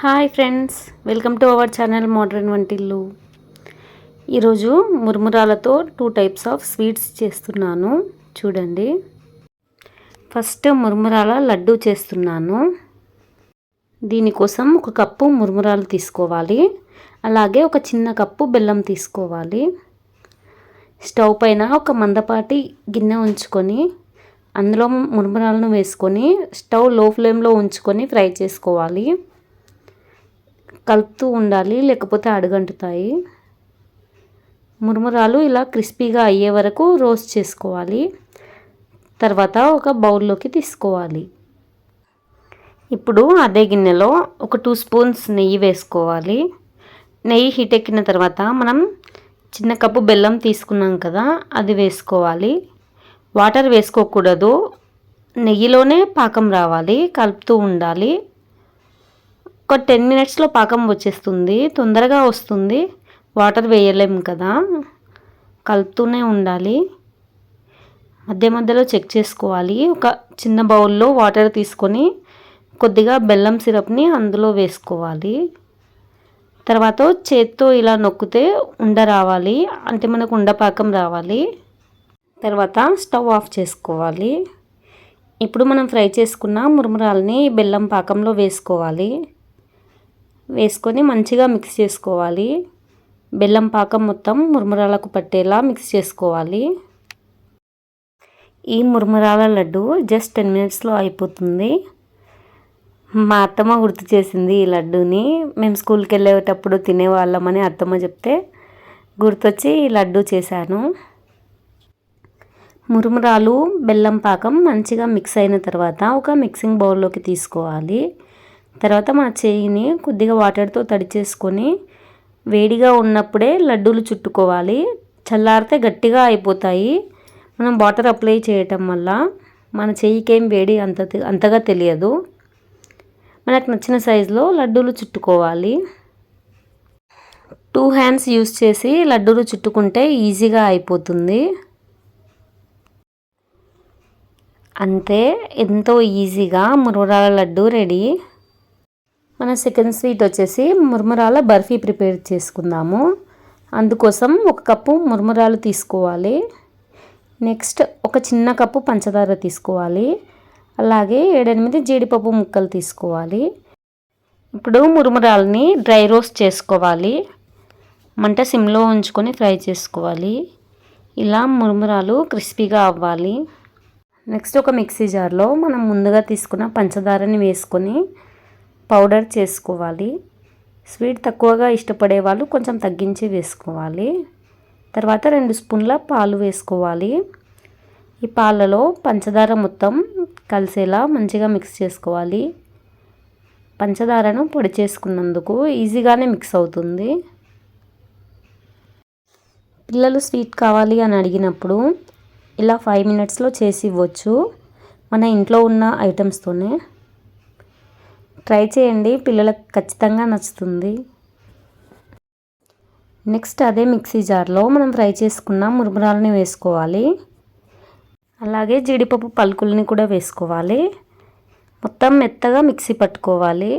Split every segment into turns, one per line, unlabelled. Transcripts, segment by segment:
Hi friends welcome to our channel modern వంటిల్లు ఈరోజు మురుమురాలతో టూ టైప్స్ ఆఫ్ స్వీట్స్ చేస్తున్నాను. చూడండి. ఫస్ట్ మురుమురాల లడ్డు చేస్తున్నాను. దీనికోసం ఒక కప్పు మురుమురాలు తీసుకోవాలి. అలాగే ఒక చిన్న కప్పు బెల్లం తీసుకోవాలి. స్టవ్ పైన ఒక మందపాటి గిన్నె ఉంచుకొని అందులో మురుమురాలను వేసుకొని స్టవ్లో ఫ్లేమ్లో ఉంచుకొని ఫ్రై చేసుకోవాలి. కలుపుతూ ఉండాలి లేకపోతే అడుగంటుతాయి. మురుమురాలు ఇలా క్రిస్పీగా అయ్యే వరకు రోస్ట్ చేసుకోవాలి. తర్వాత ఒక బౌల్లోకి తీసుకోవాలి. ఇప్పుడు అదే గిన్నెలో ఒక టూ స్పూన్స్ నెయ్యి వేసుకోవాలి. నెయ్యి హీట్ ఎక్కిన తర్వాత మనం చిన్న కప్పు బెల్లం తీసుకున్నాం కదా అది వేసుకోవాలి. వాటర్ వేసుకోకూడదు. నెయ్యిలోనే పాకం రావాలి కలుపుతూ ఉండాలి. ఒక టెన్ మినిట్స్లో పాకం వచ్చేస్తుంది. తొందరగా వస్తుంది. వాటర్ వేయలేము కదా. కలుపుతూనే ఉండాలి. మధ్య మధ్యలో చెక్ చేసుకోవాలి. ఒక చిన్న బౌల్లో వాటర్ తీసుకొని కొద్దిగా బెల్లం సిరప్ని అందులో వేసుకోవాలి. తర్వాత చేత్తో ఇలా నొక్కితే ఉండ రావాలి. అంటే మనకు ఉండపాకం రావాలి. తర్వాత స్టవ్ ఆఫ్ చేసుకోవాలి. ఇప్పుడు మనం ఫ్రై చేసుకున్న మురుమురాలని బెల్లం పాకంలో వేసుకోవాలి. వేసుకొని మంచిగా మిక్స్ చేసుకోవాలి. బెల్లం పాకం మొత్తం మురుమురాలకు పట్టేలా మిక్స్ చేసుకోవాలి. ఈ మురుమురాల లడ్డు జస్ట్ టెన్ మినిట్స్లో అయిపోతుంది. మా అత్తమ్మ గుర్తు చేసింది ఈ లడ్డూని. మేము స్కూల్కి వెళ్ళేటప్పుడు తినేవాళ్ళమని అత్తమ్మ చెప్తే గుర్తొచ్చి ఈ లడ్డు చేశాను. మురుమురాలు బెల్లం పాకం మంచిగా మిక్స్ అయిన తర్వాత ఒక మిక్సింగ్ బౌల్లోకి తీసుకోవాలి. తర్వాత మన చేయిని కొద్దిగా వాటర్తో తడిచేసుకొని వేడిగా ఉన్నప్పుడే లడ్డూలు చుట్టుకోవాలి. చల్లారితే గట్టిగా అయిపోతాయి. మనం వాటర్ అప్లై చేయటం వల్ల మన చెయ్యికేం వేడి అంత అంతగా తెలియదు. మనకు నచ్చిన సైజులో లడ్డూలు చుట్టుకోవాలి. టూ హ్యాండ్స్ యూస్ చేసి లడ్డూలు చుట్టుకుంటే ఈజీగా అయిపోతుంది. అంతే ఎంతో ఈజీగా మురురాల లడ్డు రెడీ. మన సెకండ్ స్వీట్ వచ్చేసి మురుమురాల బర్ఫీ ప్రిపేర్ చేసుకుందాము. అందుకోసం ఒక కప్పు మురుమురాలు తీసుకోవాలి. నెక్స్ట్ ఒక చిన్న కప్పు పంచదార తీసుకోవాలి. అలాగే ఏడెనిమిది జీడిపప్పు ముక్కలు తీసుకోవాలి. ఇప్పుడు మురుమురాలని డ్రై రోస్ట్ చేసుకోవాలి. మంట సిమ్లో ఉంచుకొని ఫ్రై చేసుకోవాలి. ఇలా మురుమురాలు క్రిస్పీగా అవ్వాలి. నెక్స్ట్ ఒక మిక్సీ జార్లో మనం ముందుగా తీసుకున్న పంచదారని వేసుకొని పౌడర్ చేసుకోవాలి. స్వీట్ తక్కువగా ఇష్టపడే వాళ్ళు కొంచెం తగ్గించి వేసుకోవాలి. తర్వాత రెండు స్పూన్ల పాలు వేసుకోవాలి. ఈ పాలలో పంచదార మొత్తం కలిసేలా మంచిగా మిక్స్ చేసుకోవాలి. పంచదారను పొడి చేసుకున్నందుకు ఈజీగానే మిక్స్ అవుతుంది. పిల్లలు స్వీట్ కావాలి అని అడిగినప్పుడు ఇలా ఫైవ్ మినిట్స్లో చేసి ఇవ్వచ్చు. మన ఇంట్లో ఉన్న ఐటమ్స్తోనే. ట్రై చేయండి. పిల్లలకు ఖచ్చితంగా నచ్చుతుంది. నెక్స్ట్ అదే మిక్సీ జార్లో మనం ఫ్రై చేసుకున్న మురుమురాలని వేసుకోవాలి. అలాగే జీడిపప్పు పలుకుల్ని కూడా వేసుకోవాలి. మొత్తం మెత్తగా మిక్సీ పట్టుకోవాలి.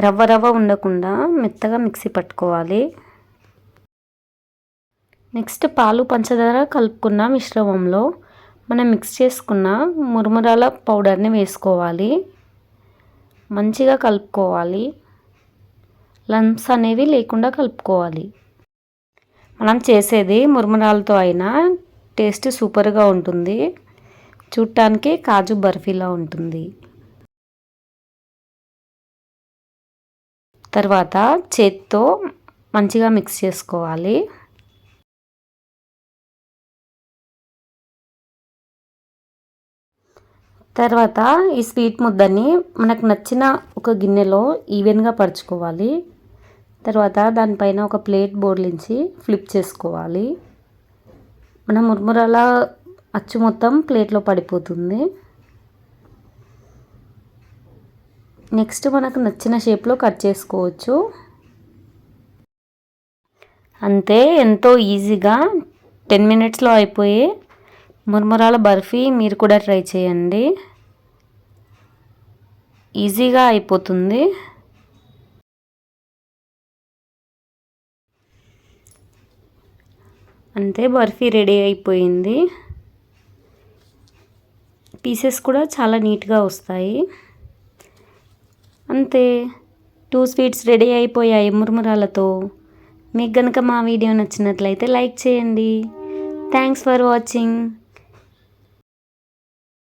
రవ్వ రవ్వ ఉండకుండా మెత్తగా మిక్సీ పట్టుకోవాలి. నెక్స్ట్ పాలు పంచదార కలుపుకున్న మిశ్రమంలో మనం మిక్స్ చేసుకున్న మురుమురాల పౌడర్ని వేసుకోవాలి. మంచిగా కలుపుకోవాలి. లంప్స్ అనేవి లేకుండా కలుపుకోవాలి. మనం చేసేది మురుమురాలతో అయినా టేస్ట్ సూపర్గా ఉంటుంది. చూడటానికి కాజు బర్ఫీలా ఉంటుంది. తర్వాత చేత్తో మంచిగా మిక్స్ చేసుకోవాలి. తర్వాత ఈ స్వీట్ ముద్దని మనకు నచ్చిన ఒక గిన్నెలో ఈవెన్గా పరుచుకోవాలి. తర్వాత దానిపైన ఒక ప్లేట్ బోర్లించి ఫ్లిప్ చేసుకోవాలి. మన మురుమురాల అచ్చు మొత్తం ప్లేట్లో పడిపోతుంది. నెక్స్ట్ మనకు నచ్చిన షేప్లో కట్ చేసుకోవచ్చు. అంతే ఎంతో ఈజీగా టెన్ మినిట్స్లో అయిపోయే ముర్మురాల బర్ఫీ మీరు కూడా ట్రై చేయండి. ఈజీగా అయిపోతుంది. అంతే బర్ఫీ రెడీ అయిపోయింది. పీసెస్ కూడా చాలా నీట్గా వస్తాయి. అంతే. టూ స్వీట్స్ రెడీ అయిపోయాయి మురమురాలతో. మీకు కనుక మా వీడియో నచ్చినట్లయితే లైక్ చేయండి. Thanks for watching.